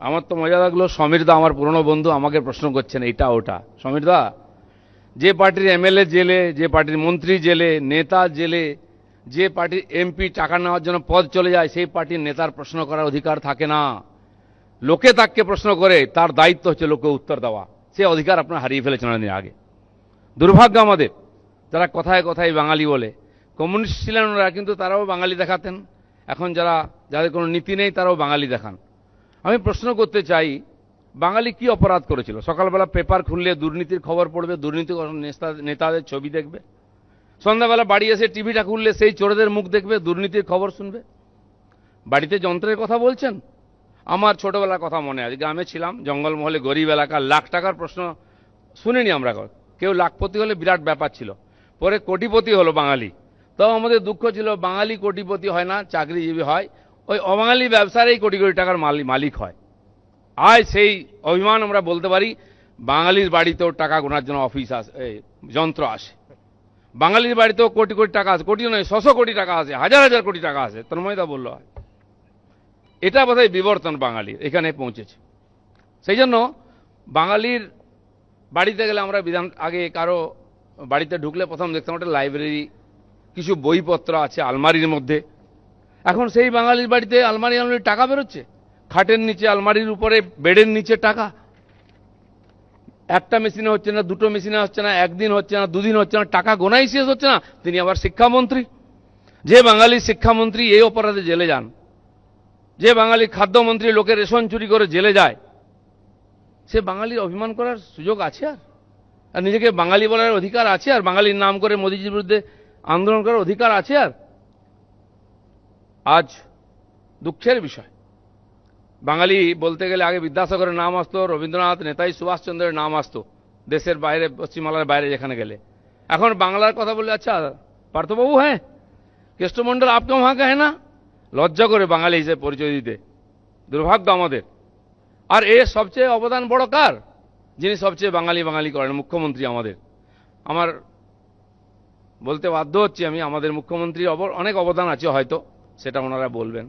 আমার তো মজা লাগল সমীরদা আমার পুরনো বন্ধু, আমাকে প্রশ্ন করছেন এটা ওটা? সমীরদা যে পার্টির এমএলএ জেলে, যে পার্টির মন্ত্রী জেলে, নেতা জেলে, যে পার্টির এমপি টাকা নেওয়ার জন্য পদ চলে যায়, সেই পার্টির নেতার প্রশ্ন করার অধিকার থাকে না। লোকে তাকে প্রশ্ন করে, তার দায়িত্ব হচ্ছে লোকে উত্তর দেওয়া। সে অধিকার আপনার হারিয়ে ফেলেছেন অনেকদিন আগে। দুর্ভাগ্য আমাদের, যারা কথায় কথায় বাঙালি বলে। কমিউনিস্ট ছিলেন ওরা কিন্তু তারাও বাঙালি দেখাতেন। এখন যারা, যাদের কোনো নীতি নেই, তারাও বাঙালি দেখান। আমি প্রশ্ন করতে চাই, বাঙালি কি অপরাধ করেছিল? সকালবেলা পেপার খুললে দুর্নীতির খবর পড়বে, দুর্নীতি নেতা- নেতাদের ছবি দেখবে। সন্ধ্যাবেলা বাড়ি এসে টিভিটা খুললে সেই চোরেদের মুখ দেখবে, দুর্নীতির খবর শুনবে। বাড়িতে যন্ত্রের কথা বলছেন? আমার ছোটবেলার কথা মনে আছে। গ্রামে ছিলাম, জঙ্গলমহলে গরিব এলাকা লাখ টাকার প্রশ্ন শুনিনি আমরা। কেউ লাখপতি হলে বিরাট ব্যাপার ছিল। পরে কোটিপতি হলো বাঙালি। তাও আমাদের দুঃখ ছিল, বাঙালি কোটিপতি হয় না, চাকরিজীবী হয়। ওই অবাঙালি ব্যবসার কোটি কোটি টাকার মালি- মালিক হয়। আজ সেই অভিমান আমরা বলতে পারি, বাঙালির বাড়িতেও টাকা গোনার জন্য অফিস আসে যন্ত্র আসে। বাঙালির বাড়িতেও কোটি কোটি টাকা আছে কোটি নয় ছশো কোটি টাকা আছে হাজার হাজার কোটি টাকা আছে তন্ময়দা বলল এটা বোধহয় বিবর্তন বাঙালির, এখানে পৌঁছেছে। সেই জন্য বাঙালির বাড়িতে গেলে আমরা বিধান, আগে কারও বাড়িতে ঢুকলে প্রথম দেখতাম একটা লাইব্রেরি কিছু বইপত্র আছে আলমারির মধ্যে। এখন সেই বাঙালির বাড়িতে আলমারি আলমারি টাকা বেরোচ্ছে? খাটের নিচে আলমারির উপরে বেডের নিচে টাকা? একটা মেশিনে হচ্ছে না, দুটো মেশিনে হচ্ছে না, একদিন হচ্ছে না, দুদিন হচ্ছে না, টাকা গোনাই শেষ হচ্ছে না, তিনি আবার শিক্ষামন্ত্রী। যে বাঙালি শিক্ষামন্ত্রী এই অপরাধে জেলে যান, যে বাঙালি খাদ্যমন্ত্রী লোকের রেশন চুরি করে জেলে যায়, সে বাঙালির অভিমান করার সুযোগ আছে আর? আর নিজেকে বাঙালি বলার অধিকার আছে আর? বাঙালির নাম করে মোদিজির বিরুদ্ধে আন্দোলন করার অধিকার আছে আর? আজ দুঃখের বিষয়। বাঙালি বলতে গেলে আগে বিদ্যাসাগরের নাম আসতো, রবীন্দ্রনাথ, নেতাজি, সুভাষচন্দ্রের নাম আসতো, দেশের বাইরে, পশ্চিমবাংলার বাইরে যেখানে গেলে। এখন বাংলার কথা বললে আচ্ছা পার্থবাবু হ্যাঁ? কেষ্টমণ্ডল আপকে ওহা হ্যাঁ না? লজ্জা করে বাঙালি হিসেবে পরিচয় দিতে। দুর্ভাগ্য আমাদের। আর এ সবচেয়ে অবদান বড় কার? যিনি সবচেয়ে বাঙালি বাঙালি করেন, মুখ্যমন্ত্রী আমাদের। আমার বলতে বাধ্য হচ্ছি আমি, আমাদের মুখ্যমন্ত্রীর অনেক অবদান আছে হয়তো। সেটা ওনারা বলবেন।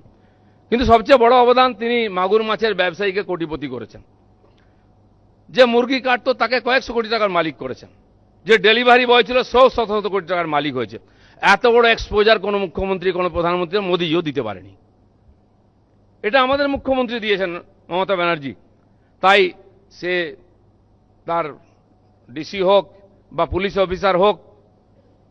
কিন্তু সবচেয়ে বড় অবদান তিনি মাগুর মাছের ব্যবসায়ীকে কোটিপতি করেছেন। যে মুরগি কাটতো, তাকে কয়েকশো কোটি টাকার মালিক করেছেন। যে ডেলিভারি বয় ছিল সৌ শত শত কোটি টাকার মালিক হয়েছে। এত বড় এক্সপোজার কোনো মুখ্যমন্ত্রী, কোনো প্রধানমন্ত্রী মোদিজিও দিতে পারেনি। এটা আমাদের মুখ্যমন্ত্রী দিয়েছেন মমতা ব্যানার্জি। তাই সে তার ডিসি হোক বা পুলিশ অফিসার হোক,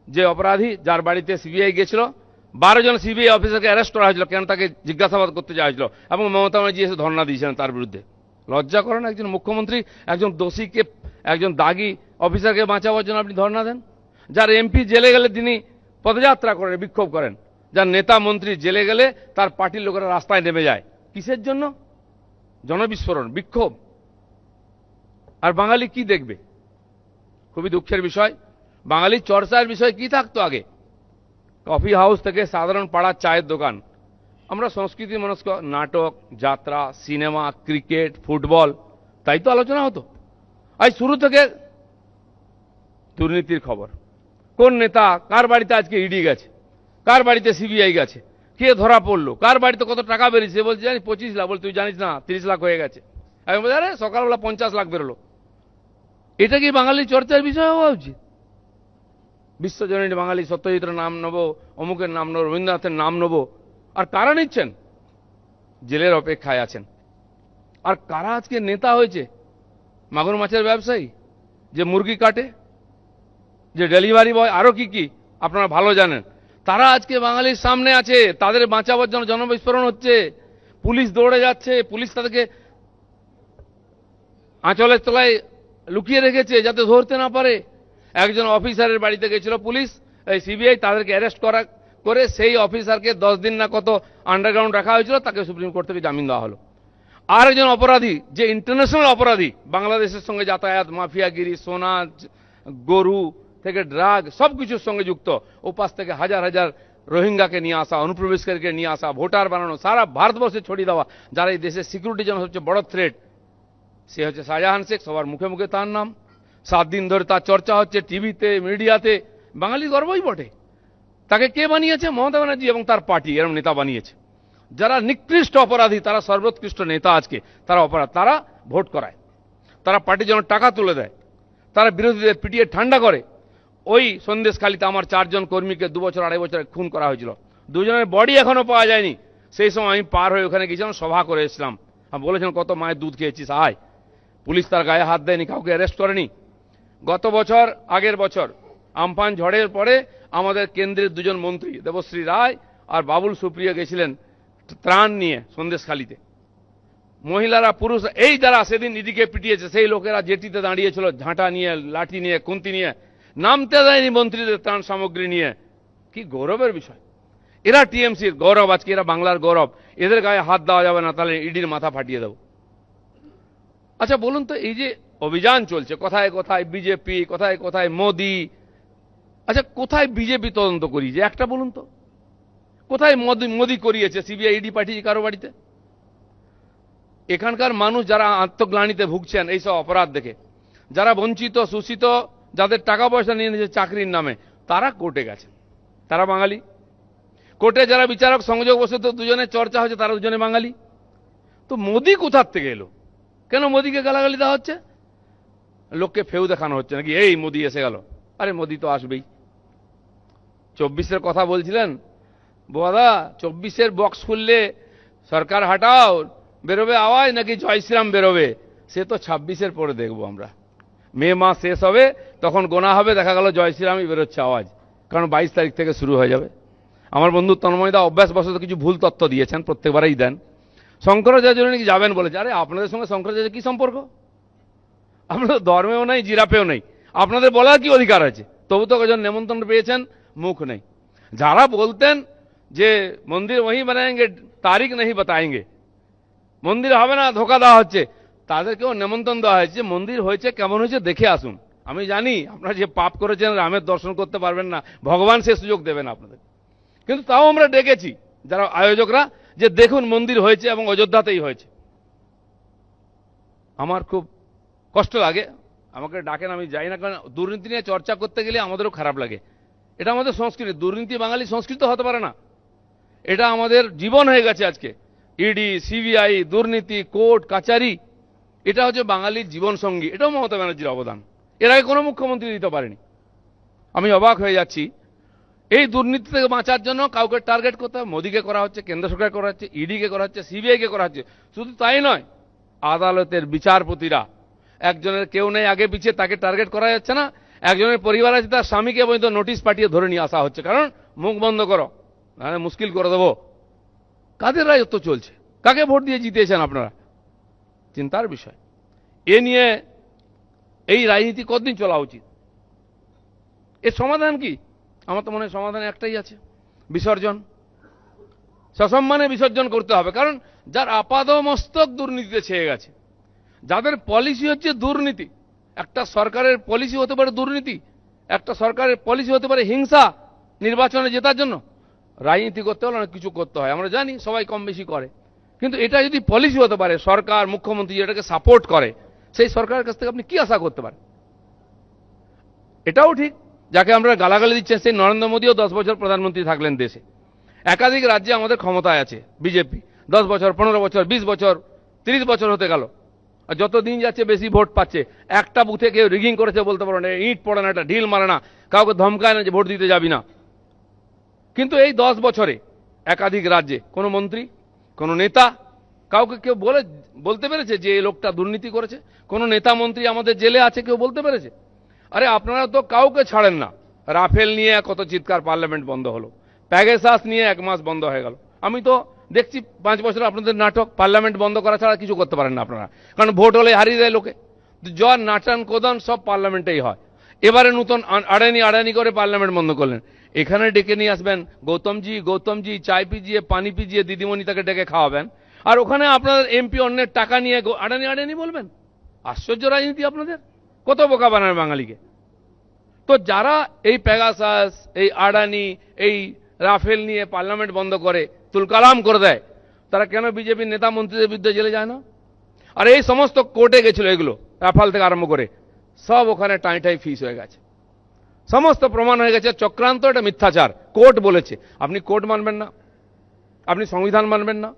যে অপরাধী, যার বাড়িতে সিবিআই গেছিল বারো জন সিবিআই অফিসারকে অ্যারেস্ট করা হয়েছিল কেন তাকে জিজ্ঞাসাবাদ করতে যাওয়া হয়েছিল? এবং মমতা ব্যানার্জি এসে ধর্ণা দিয়েছিলেন তার বিরুদ্ধে। লজ্জা করেন একজন মুখ্যমন্ত্রী, একজন দোষীকে, একজন দাগি অফিসারকে বাঁচাবার জন্য আপনি ধর্ণা দেন? যার এমপি জেলে গেলে তিনি পদযাত্রা করেন, বিক্ষোভ করেন। যার নেতা মন্ত্রী জেলে গেলে তার পার্টির লোকেরা রাস্তায় নেমে যায়। কিসের জন্য? জনবিস্ফোরণ, বিক্ষোভ। আর বাঙালি কি দেখবে? খুবই দুঃখের বিষয়। বাঙালির চর্চার বিষয় কি থাকতো আগে? কফি হাউস থেকে সাধারণ পাড়া চায়ের দোকান। আমরা সংস্কৃতি, মনস্ক, নাটক, যাত্রা, সিনেমা, ক্রিকেট, ফুটবল, তাই তো আলোচনা হতো। আজ শুরু থেকে দুর্নীতির খবর। কোন নেতা, কার বাড়িতে আজকে ইডি গেছে? কার বাড়িতে সিবিআই গেছে? কে ধরা পড়ল? কার বাড়িতে কত টাকা বেরিয়েছে? বলছে, জানি পঁচিশ লাখ। বল, তুই জানিস না, তিরিশ লাখ হয়ে গেছে। আমি বলছি, আরে, সকালবেলা পঞ্চাশ লাখ বেরোলো। এটা কি বাঙালির চর্চার বিষয় হওয়া উচিত? বিশ্বজনীন বাঙালি সত্যজিতের নাম নেব, অমুকের নাম নেব, রবীন্দ্রনাথের নাম নেব। আর কারা নিচ্ছেন? জেলের অপেক্ষায় আছেন। আর কারা আজকে নেতা হয়েছে? মাগুর মাছের ব্যবসায়ী? যে মুরগি কাটে? যে ডেলিভারি বয়? আরও কি কি? আপনারা ভালো জানেন। তারা আজকে বাঙালির সামনে আছে। তাদের বাঁচাবার জন্য জনবিস্ফোরণ হচ্ছে। পুলিশ দৌড়ে যাচ্ছে। পুলিশ তাদেরকে আঁচলের তলায় লুকিয়ে রেখেছে যাতে ধরতে না পারে। একজন অফিসারের বাড়িতে গেছিল পুলিশ, এই সিবিআই তাদেরকে অ্যারেস্ট করা করে সেই অফিসারকে দশ দিন না কত আন্ডারগ্রাউন্ড রাখা হয়েছিল, তাকে সুপ্রিম কোর্ট থেকে জামিন দেওয়া হলো। আর একজন অপরাধী, যে ইন্টারন্যাশনাল অপরাধী, বাংলাদেশের সঙ্গে যাতায়াত, মাফিয়াগিরি, সোনা, গরু থেকে ড্রাগ সব কিছুর সঙ্গে যুক্ত ওপাশ থেকে হাজার হাজার রোহিঙ্গাকে নিয়ে আসা, অনুপ্রবেশকারীকে নিয়ে আসা, ভোটার বানানো, সারা ভারতবর্ষে ছড়িয়ে দেওয়া, যারা এই দেশের সিকিউরিটির জন্য সবচেয়ে বড় থ্রেট সে হচ্ছে শাহজাহান শেখ, সবার মুখে মুখে তার নাম। সাত দিন ধরে তার চর্চা হচ্ছে টিভিতে, মিডিয়াতে। বাঙালি গর্বই বটে। তাকে কে বানিয়েছে? মমতা ব্যানার্জি এবং তার পার্টি, এরম নেতা বানিয়েছে। যারা নিকৃষ্ট অপরাধী, তারা সর্বোৎকৃষ্ট নেতা আজকে, তারা অপরাধ, তারা ভোট করায়। তারা পার্টির জন্য টাকা তুলে দেয়। তারা বিরোধীদের পিটিয়ে ঠান্ডা করে। ওই সন্দেশখালিতে আমার চারজন কর্মীকে দু বছর, আড়াই বছরে খুন করা হয়েছিল। দুজনের বডি এখনও পাওয়া যায়নি। সেই সময় আমি পার হয়ে ওখানে গেছিলাম সভা করে এসেছিলাম। আমি বলেছিলাম, কত মায়ের দুধ খেয়েছিস? আয়। পুলিশ তার গায়ে হাত দেয়নি, কাউকে অ্যারেস্ট করেনি। গত বছর, আগের বছর। আমফান ঝড়ের পরে আমাদের কেন্দ্রের দুজন মন্ত্রী, দেবশ্রী রায় আর বাবুল সুপ্রিয় গেছিলেন ত্রাণ নিয়ে সন্দেশখালিতে। মহিলারা, পুরুষ, এই যারা সেদিন ইডিকে পিটিয়েছে, সেই লোকেরা জেটিতে দাঁড়িয়েছিল, ঝাঁটা নিয়ে, লাঠি নিয়ে কুন্তি নিয়ে, নামতে দেয়নি মন্ত্রীদের ত্রাণ সামগ্রী নিয়ে। কি গৌরবের বিষয়। এরা টিএমসির গৌরব, আজকে এরা বাংলার গৌরব। এদের গায়ে হাত দেওয়া যাবে না, তাহলে ইডির মাথা ফাটিয়ে দেবো। আচ্ছা বলুন তো, এই যে অভিযান চলছে। কোথায় কোথায় বিজেপি, কোথায় কোথায় মোদি? আচ্ছা কোথায় বিজেপি তদন্ত করিয়েছে একটা বলুন তো। কোথায় মোদি মোদি করিয়েছে? সিবিআই, ইডি পাঠিয়েছে কারও বাড়িতে? এখানকার মানুষ যারা আত্মগ্লানিতে ভুগছেন এইসব অপরাধ দেখে, যারা বঞ্চিত, শোষিত, যাদের টাকা পয়সা নিয়ে নিয়েছে চাকরির নামে, তারা কোর্টে গেছে। তারা বাঙালি। কোর্টে যারা বিচারক, সংযোগ বসে তো দুজনের চর্চা হচ্ছে তারা দুজনে বাঙালি। তো মোদি কোথার থেকে এলো? কেন মোদিকে গালাগালি দেওয়া হচ্ছে? লোককে ফেউ দেখানো হচ্ছে নাকি? এই মোদি এসে গেল। আরে মোদি তো আসবেই। চব্বিশের কথা বলছিলেন? বোদা চব্বিশের বক্স খুললে সরকার হাটাও বেরোবে আওয়াজ নাকি জয় শ্রীরাম বেরোবে? সে তো ছাব্বিশের পরে দেখব আমরা। মে মাস শেষ হবে, তখন গোনা হবে, দেখা গেল জয় শ্রীরামই বেরোচ্ছে আওয়াজ। কারণ বাইশ তারিখ থেকে শুরু হয়ে যাবে। আমার বন্ধু তন্ময়দা অভ্যাসবশত কিছু ভুল তথ্য দিয়েছেন, প্রত্যেকবারেই দেন। শঙ্করাচার্য নাকি যাবেন বলেছে। আরে আপনাদের সঙ্গে শঙ্করাচার্য কি সম্পর্ক? আপনাদের ধর্মেও নাই জিরাপেও নেই। আপনাদের বলার কি অধিকার আছে? তবু তো কজন নেমন্তন্ন পেয়েছেন, মুখ নেই। যারা বলতেন যে মন্দির ওই বানায়েঙ্গে, তারিখ নেই বাতায়েঙ্গে। মন্দির হবে না, ধোকা দেওয়া হচ্ছে। তাদেরকেও নেমন্তন্ন দেওয়া হয়েছে মন্দির হয়েছে, কেমন হয়েছে, দেখে আসুন। আমি জানি, আপনারা যে পাপ করেছেন, রামের দর্শন করতে পারবেন না, ভগবান সে সুযোগ দেবেন আপনাদের। কিন্তু তাও আমরা ডেকেছি, যারা আয়োজকরা, যে দেখুন মন্দির হয়েছে এবং অযোধ্যাতেই হয়েছে। আমার খুব কষ্ট লাগে। আমাকে ডাকেন, আমি যাই না, কারণ দুর্নীতি নিয়ে চর্চা করতে গেলে আমাদেরও খারাপ লাগে। এটা আমাদের সংস্কৃতি, দুর্নীতি বাঙালি সংস্কৃত হতে পারে না। এটা আমাদের জীবন হয়ে গেছে আজকে। ইডি সিবিআই দুর্নীতি, কোর্ট, কাচারি, এটা হচ্ছে বাঙালির জীবন সঙ্গী এটাও মমতা ব্যানার্জির অবদান। এর আগে কোনো মুখ্যমন্ত্রী দিতে পারেনি। আমি অবাক হয়ে যাচ্ছি। এই দুর্নীতি থেকে বাঁচার জন্য কাউকে টার্গেট করতে হবে। মোদীকে করা হচ্ছে, কেন্দ্র সরকার করা হচ্ছে ইডিকে করা হচ্ছে সিবিআইকে করা হচ্ছে। শুধু তাই নয়, আদালতের বিচারপতিরা একজনের কেউ নেই, আগে পিছিয়ে তাকে টার্গেট করা যাচ্ছে না। একজনের পরিবার আছে, তার স্বামীকে পর্যন্ত নোটিশ পাঠিয়ে ধরে নিয়ে আসা হচ্ছে। কারণ মুখ বন্ধ করো, নাহলে মুশকিল করে দেবো। কাদের রাজত্ব চলছে? কাকে ভোট দিয়ে জিতেছেন আপনারা? চিন্তার বিষয়। এ নিয়ে এই রাজনীতি কতদিন চলা উচিত? এর সমাধান কি? আমার তো মনে হয় সমাধান একটাই আছে, বিসর্জন। সসম্মানে বিসর্জন করতে হবে। কারণ যার আপাদমস্তক দুর্নীতিতে ছেয়ে গেছে যাদের পলিসি হচ্ছে দুর্নীতি, একটা সরকারের পলিসি হতে পারে দুর্নীতি, একটা সরকারের পলিসি হতে পারে হিংসা নির্বাচনে জেতার জন্য। রাজনীতি করতে হলে অনেক কিছু করতে হয়, আমরা জানি সবাই কম বেশি করে। কিন্তু এটা যদি পলিসি হতে পারে, সরকার, মুখ্যমন্ত্রী এটাকে সাপোর্ট করে, সেই সরকারের কাছ থেকে আপনি কি আশা করতে পারেন? এটাও ঠিক, যাকে আমরা গালাগালি দিচ্ছেন সেই নরেন্দ্র মোদীও দশ বছর প্রধানমন্ত্রী থাকলেন দেশে। একাধিক রাজ্যে আমাদের ক্ষমতায় আছে বিজেপি। দশ বছর, পনেরো বছর, বিশ বছর, তিরিশ বছর হতে গেল। আর যত দিন যাচ্ছে বেশি ভোট পাচ্ছে। একটা বুথে কেউ রিগিং করেছে বলতে পারো না, ইট পড়ে না, একটা ঢিল মারে না, কাউকে ধমকায় না যে ভোট দিতে যাবি না। কিন্তু এই দশ বছরে একাধিক রাজ্যে, কোনো মন্ত্রী, কোনো নেতা, কাউকে কেউ বলে, বলতে পেরেছে যে এই লোকটা দুর্নীতি করেছে? কোনো নেতা মন্ত্রী আমাদের জেলে আছে কেউ বলতে পেরেছে? আরে আপনারা তো কাউকে ছাড়েন না। রাফেল নিয়ে কত চিৎকার পার্লামেন্ট বন্ধ হলো। প্যাগেসাস নিয়ে এক মাস বন্ধ হয়ে গেল। আমি তো দেখছি পাঁচ বছর আপনাদের নাটক, পার্লামেন্ট বন্ধ করা ছাড়া কিছু করতে পারেন না আপনারা। কারণ ভোট হলে হারিয়ে দেয় লোকে। জ্বর নাটান কোদন, সব পার্লামেন্টেই হয়। এবারে নতুন আড়ানি আড়ানি করে পার্লামেন্ট বন্ধ করলেন। এখানে ডেকে নিয়ে আসবেন, গৌতমজি গৌতমজি, চাই পিজিয়ে, পানি পিজিয়ে, দিদিমণি তাকে ডেকে খাওয়াবেন। আর ওখানে আপনার এমপি অন্যের টাকা নিয়ে আড়ানি আড়ানি বলবেন? আশ্চর্য রাজনীতি আপনাদের। কত বোকা বানাবে বাঙালিকে। তো যারা এই প্যাগাসাস এই আডানি এই রাফেল নিয়ে পার্লামেন্ট বন্ধ করে তুলকালাম করে দেয়। তারা কেন বিজেপির নেতা মন্ত্রীদের বিরুদ্ধে জেলে যায় না? আর এই সমস্ত কোর্টে গেছিল এগুলো, রাফাল থেকে আরম্ভ করে। সব ওখানে টাই টাই ফিস হয়ে গেছে। সমস্ত প্রমাণ হয়ে গেছে, চক্রান্ত এটা মিথ্যাচার। কোর্ট বলেছে, আপনি কোর্ট মানবেন না, আপনি সংবিধান মানবেন না,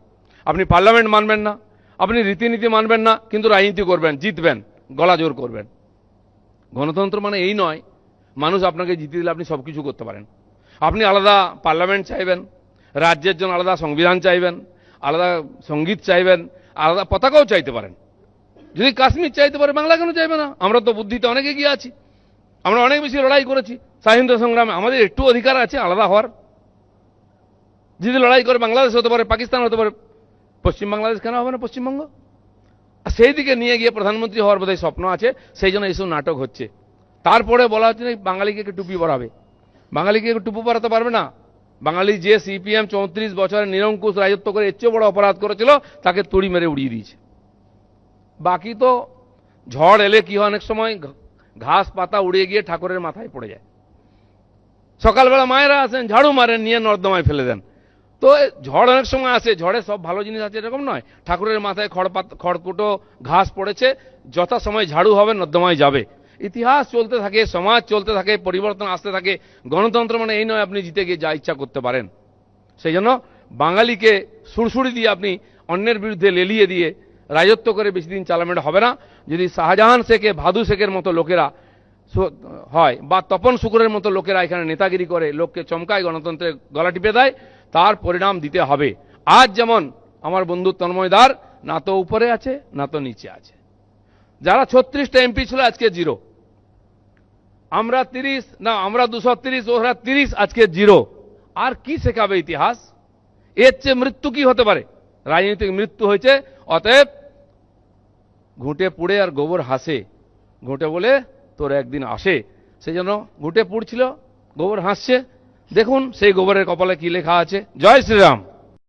আপনি পার্লামেন্ট মানবেন না, আপনি রীতিনীতি মানবেন না, কিন্তু রাজনীতি করবেন, জিতবেন, গলা জোর করবেন। গণতন্ত্র মানে এই নয়, মানুষ আপনাকে জিতে দিলে আপনি সব কিছু করতে পারেন। আপনি আলাদা পার্লামেন্ট চাইবেন রাজ্যের জন্য আলাদা সংবিধান চাইবেন, আলাদা সংগীত চাইবেন, আলাদা পতাকাও চাইতে পারেন। যদি কাশ্মীর চাইতে পারে, বাংলা কেন চাইবে না? আমরা তো বুদ্ধিতে অনেক এগিয়ে আছি। আমরা অনেক বেশি লড়াই করেছি। স্বাধীনতা সংগ্রামে আমাদের একটু অধিকার আছে, আলাদা হওয়ার। যদি লড়াই করে বাংলাদেশ হতে পারে, পাকিস্তান হতে পারে, পশ্চিম বাংলাদেশ কেন হবে না পশ্চিমবঙ্গ? আর সেই দিকে নিয়ে গিয়ে প্রধানমন্ত্রী হওয়ার বোধহয় স্বপ্ন আছে, সেই জন্য এইসব নাটক হচ্ছে। তারপরে বলা হচ্ছে বাঙালিকে একটু টুপি পরাবে। বাঙালিকে টুপি পরাতে পারবে না? বাঙালি যে সিপিএম চৌত্রিশ বছরের নিরঙ্কুশ রাজত্ব করে এর চেয়ে বড় অপরাধ করেছিল, তাকে তুড়ি মেরে উড়িয়ে দিয়েছে। বাকি তো ঝড় এলে কি হয় অনেক সময় ঘাস পাতা উড়িয়ে গিয়ে ঠাকুরের মাথায় পড়ে যায়। সকালবেলা মায়েরা আসেন, ঝাড়ু মারেন, নিয়ে নর্দমায় ফেলে দেন। তো ঝড় অনেক সময় আসে, ঝড়ে সব ভালো জিনিস আছে, এরকম নয়। ঠাকুরের মাথায় খড়পাত খড়কুটো ঘাস পড়েছে যথা সময় ঝাড়ু হবে, নর্দমায় যাবে। ইতিহাস চলতে থাকে, সমাজ চলতে থাকে, পরিবর্তন আসতে থাকে, গণতন্ত্র মানে এই নয় আপনি জিতে গিয়ে যা ইচ্ছা করতে পারেন। সেই জন্য বাঙালিকে সুরসুরি দিয়ে আপনি অন্যের বিরুদ্ধে লেলিয়ে দিয়ে রাজত্ব করে বেশি দিন চালামেটা হবে না। যদি শাহজাহান শেখে, ভাদু শেখের মতো লোকেরা হয়, বা তপন শুকুরের মতো লোকেরা এখানে নেতাগিরি করে, লোককে চমকায়, গণতন্ত্রে গলা টিপে দেয়, তার পরিণাম দিতে হবে। আজ যেমন আমার বন্ধু তন্ময়দার না তো উপরে আছে, না তো নিচে আছে। যারা ছত্রিশটা এমপি ছিল, আজকে জিরো। আমরা তিরিশ, না, আমরা দুশো তিরিশ, ওরা তিরিশ, আজকে জিরো। আর কি শেখাবে ইতিহাস? এর চেয়ে মৃত্যু কি হতে পারে? রাজনৈতিক মৃত্যু হয়েছে, অতএব ঘুঁটে পুড়ে আর গোবর হাসে। ঘুঁটে বলে তোর একদিন আসে। সেই জন্য ঘুঁটে পুড়ছিল, গোবর হাসছে। দেখুন সেই গোবরের কপালে কি লেখা আছে। জয় শ্রীরাম।